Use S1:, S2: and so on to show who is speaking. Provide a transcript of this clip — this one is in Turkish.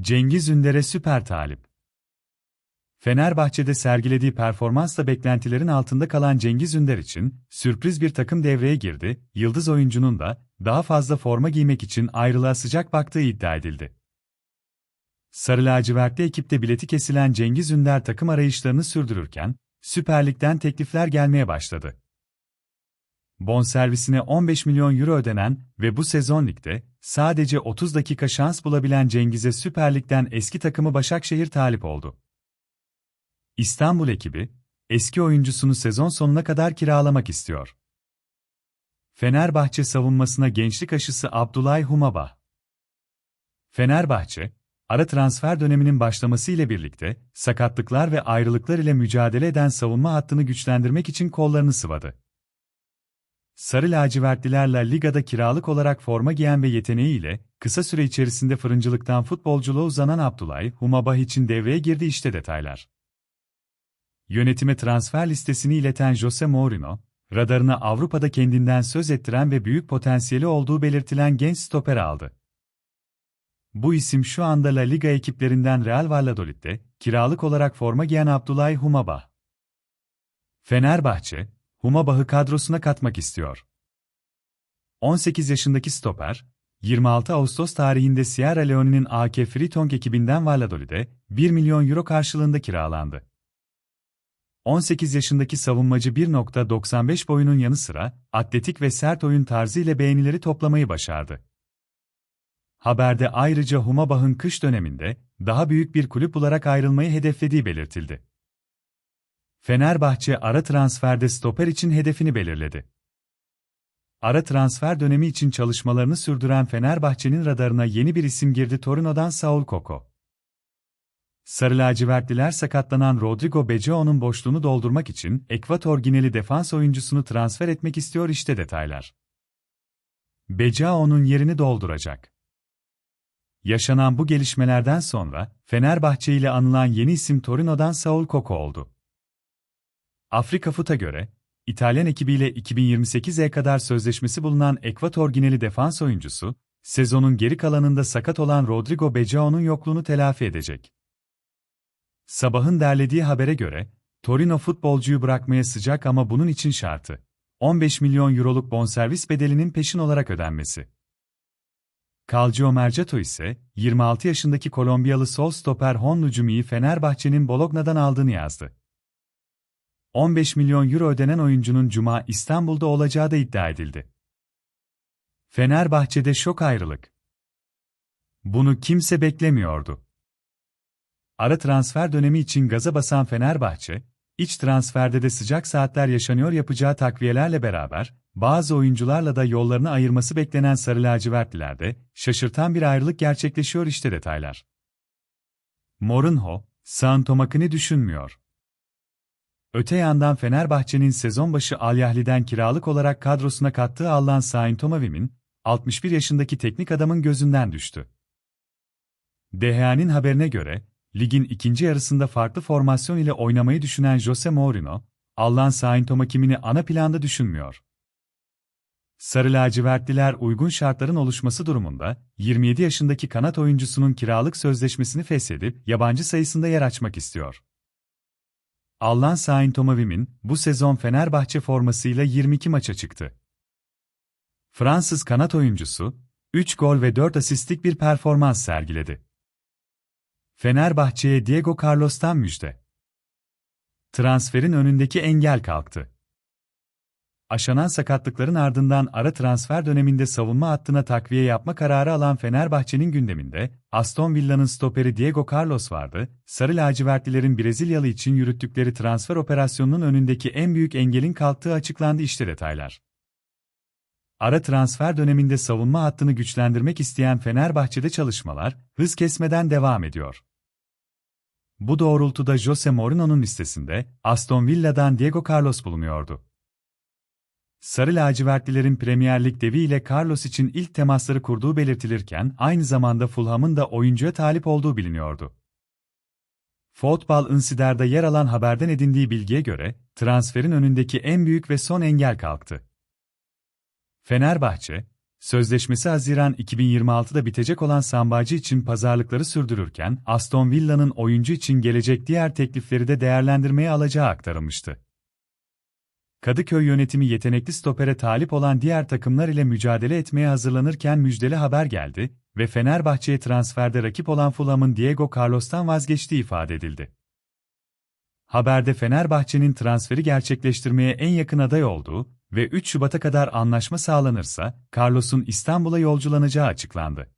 S1: Cengiz Ünder'e süper talip. Fenerbahçe'de sergilediği performansla beklentilerin altında kalan Cengiz Ünder için sürpriz bir takım devreye girdi. Yıldız oyuncunun da daha fazla forma giymek için ayrılığa sıcak baktığı iddia edildi. Sarı lacivertli ekipte bileti kesilen Cengiz Ünder takım arayışlarını sürdürürken Süper Lig'den teklifler gelmeye başladı. Bonservisine 15 milyon euro ödenen ve bu sezon ligde sadece 30 dakika şans bulabilen Cengiz'e Süper Lig'den eski takımı Başakşehir talip oldu. İstanbul ekibi, eski oyuncusunu sezon sonuna kadar kiralamak istiyor. Fenerbahçe savunmasına gençlik aşısı Abdullah Humaba. Fenerbahçe, ara transfer döneminin başlaması ile birlikte sakatlıklar ve ayrılıklar ile mücadele eden savunma hattını güçlendirmek için kollarını sıvadı. Sarı lacivertlilerle ligada kiralık olarak forma giyen ve yeteneğiyle kısa süre içerisinde fırıncılıktan futbolculuğa uzanan Abdullah Humabah için devreye girdi işte detaylar. Yönetime transfer listesini ileten Jose Mourinho, radarına Avrupa'da kendinden söz ettiren ve büyük potansiyeli olduğu belirtilen genç stoper aldı. Bu isim şu anda La Liga ekiplerinden Real Valladolid'de kiralık olarak forma giyen Abdullah Humabah. Fenerbahçe, Humabah'ı kadrosuna katmak istiyor. 18 yaşındaki stoper, 26 Ağustos tarihinde Sierra Leone'nin AK Freetong ekibinden Valladolid'e 1 milyon euro karşılığında kiralandı. 18 yaşındaki savunmacı 1.95 boyunun yanı sıra atletik ve sert oyun tarzı ile beğenileri toplamayı başardı. Haberde ayrıca Humabah'ın kış döneminde daha büyük bir kulüp olarak ayrılmayı hedeflediği belirtildi. Fenerbahçe ara transferde stoper için hedefini belirledi. Ara transfer dönemi için çalışmalarını sürdüren Fenerbahçe'nin radarına yeni bir isim girdi Torino'dan Saul Koko. Sarı lacivertliler sakatlanan Rodrigo Becao'nun boşluğunu doldurmak için Ekvator Gineli defans oyuncusunu transfer etmek istiyor işte detaylar. Becao'nun yerini dolduracak. Yaşanan bu gelişmelerden sonra Fenerbahçe ile anılan yeni isim Torino'dan Saul Koko oldu. Afrika Fut'a göre, İtalyan ekibiyle 2028'e kadar sözleşmesi bulunan Ekvator Gineli defans oyuncusu, sezonun geri kalanında sakat olan Rodrigo Becao'nun yokluğunu telafi edecek. Sabahın derlediği habere göre, Torino futbolcuyu bırakmaya sıcak ama bunun için şartı, 15 milyon euroluk bonservis bedelinin peşin olarak ödenmesi. Calcio Mercato ise, 26 yaşındaki Kolombiyalı sol stoper Hon Nucumi'yi Fenerbahçe'nin Bologna'dan aldığını yazdı. 15 milyon euro ödenen oyuncunun Cuma İstanbul'da olacağı da iddia edildi. Fenerbahçe'de şok ayrılık. Bunu kimse beklemiyordu. Ara transfer dönemi için gaza basan Fenerbahçe, iç transferde de sıcak saatler yaşanıyor yapacağı takviyelerle beraber, bazı oyuncularla da yollarını ayırması beklenen Sarı Lacivertlilerde, şaşırtan bir ayrılık gerçekleşiyor işte detaylar. Mourinho, Santomak'ını düşünmüyor. Öte yandan Fenerbahçe'nin sezon başı Alyahli'den kiralık olarak kadrosuna kattığı Allan Saintomavim'in, 61 yaşındaki teknik adamın gözünden düştü. DHA'nın haberine göre, ligin ikinci yarısında farklı formasyon ile oynamayı düşünen Jose Mourinho, Allan Saintomakim'ini ana planda düşünmüyor. Sarı lacivertliler uygun şartların oluşması durumunda, 27 yaşındaki kanat oyuncusunun kiralık sözleşmesini feshedip yabancı sayısında yer açmak istiyor. Allan Saint-Omavim'in bu sezon Fenerbahçe formasıyla 22 maça çıktı. Fransız kanat oyuncusu, 3 gol ve 4 asistlik bir performans sergiledi. Fenerbahçe'ye Diego Carlos'tan müjde. Transferin önündeki engel kalktı. Aşanan sakatlıkların ardından ara transfer döneminde savunma hattına takviye yapma kararı alan Fenerbahçe'nin gündeminde, Aston Villa'nın stoperi Diego Carlos vardı, Sarı lacivertlilerin Brezilyalı için yürüttükleri transfer operasyonunun önündeki en büyük engelin kalktığı açıklandı işte detaylar. Ara transfer döneminde savunma hattını güçlendirmek isteyen Fenerbahçe'de çalışmalar, hız kesmeden devam ediyor. Bu doğrultuda Jose Mourinho'nun listesinde, Aston Villa'dan Diego Carlos bulunuyordu. Sarı lacivertlilerin Premier Lig devi ile Carlos için ilk temasları kurduğu belirtilirken aynı zamanda Fulham'ın da oyuncuya talip olduğu biliniyordu. Football Insider'da yer alan haberden edindiği bilgiye göre, transferin önündeki en büyük ve son engel kalktı. Fenerbahçe, Sözleşmesi Haziran 2026'da bitecek olan Sambacı için pazarlıkları sürdürürken, Aston Villa'nın oyuncu için gelecek diğer teklifleri de değerlendirmeye alacağı aktarılmıştı. Kadıköy yönetimi yetenekli stopere talip olan diğer takımlar ile mücadele etmeye hazırlanırken müjdeli haber geldi ve Fenerbahçe'ye transferde rakip olan Fulham'ın Diego Carlos'tan vazgeçtiği ifade edildi. Haberde Fenerbahçe'nin transferi gerçekleştirmeye en yakın aday olduğu ve 3 Şubat'a kadar anlaşma sağlanırsa Carlos'un İstanbul'a yolculanacağı açıklandı.